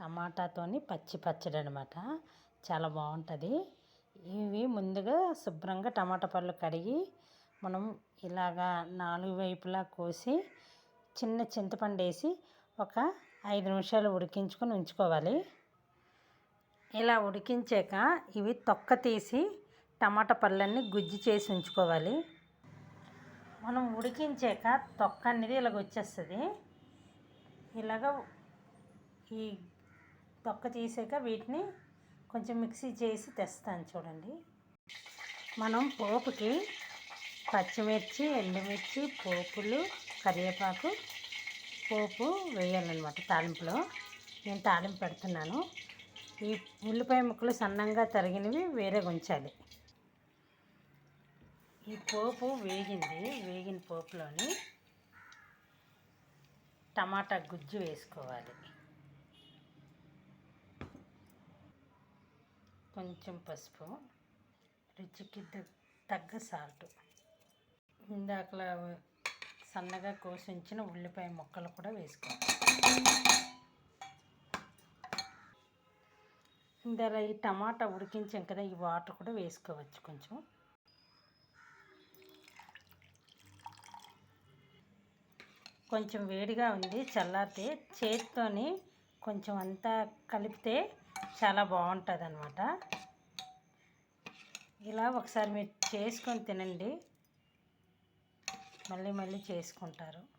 టమాటాతోని పచ్చి పచ్చడి అనమాట చాలా బాగుంటుంది. ఇవి ముందుగా శుభ్రంగా టమాటా పళ్ళు కడిగి మనం ఇలాగా నాలుగు వైపులా కోసి చిన్న చింతపండు వేసి ఒక ఐదు నిమిషాలు ఉడికించుకొని ఉంచుకోవాలి. ఇలా ఉడికించాక ఇవి తొక్క తీసి టమాటా పళ్ళన్నీ గుజ్జు చేసి ఉంచుకోవాలి. మనం ఉడికించాక తొక్క అనేది ఇలాగ వచ్చేస్తుంది. ఇలాగ ఈ తొక్క తీసాక వీటిని కొంచెం మిక్సీ చేసి తెస్తాను చూడండి. మనం పోపుకి పచ్చిమిర్చి ఎండుమిర్చి పోపులు కరివేపాకు పోపు వేయాలన్నమాట తాలింపులో. నేను తాలింపు పెడుతున్నాను. ఈ ఉల్లిపాయ ముక్కలు సన్నంగా తరిగినవి వేరే ఉంచాలి ఈ పోపు వేగింది. వేగిన పోపులోని టమాటా గుజ్జు వేసుకోవాలి. కొంచెం పసుపు రుచికి తగ్గ సాల్ట్. ఇందాకలా సన్నగా కోసి ఉంచిన ఉల్లిపాయ ముక్కలు కూడా వేసుకోవాలి. ఇందులో ఈ టమాటా ఉడికించాం కదా ఈ వాటర్ కూడా వేసుకోవచ్చు కొంచెం. కొంచెం వేడిగా ఉంది చల్లారితే చేతితోని కొంచెం అంతా కలిపితే చాలా బాగుంటుంది అనమాట ఇలా ఒకసారి మీరు చేసుకొని తినండి. మళ్ళీ మళ్ళీ చేసుకుంటారు.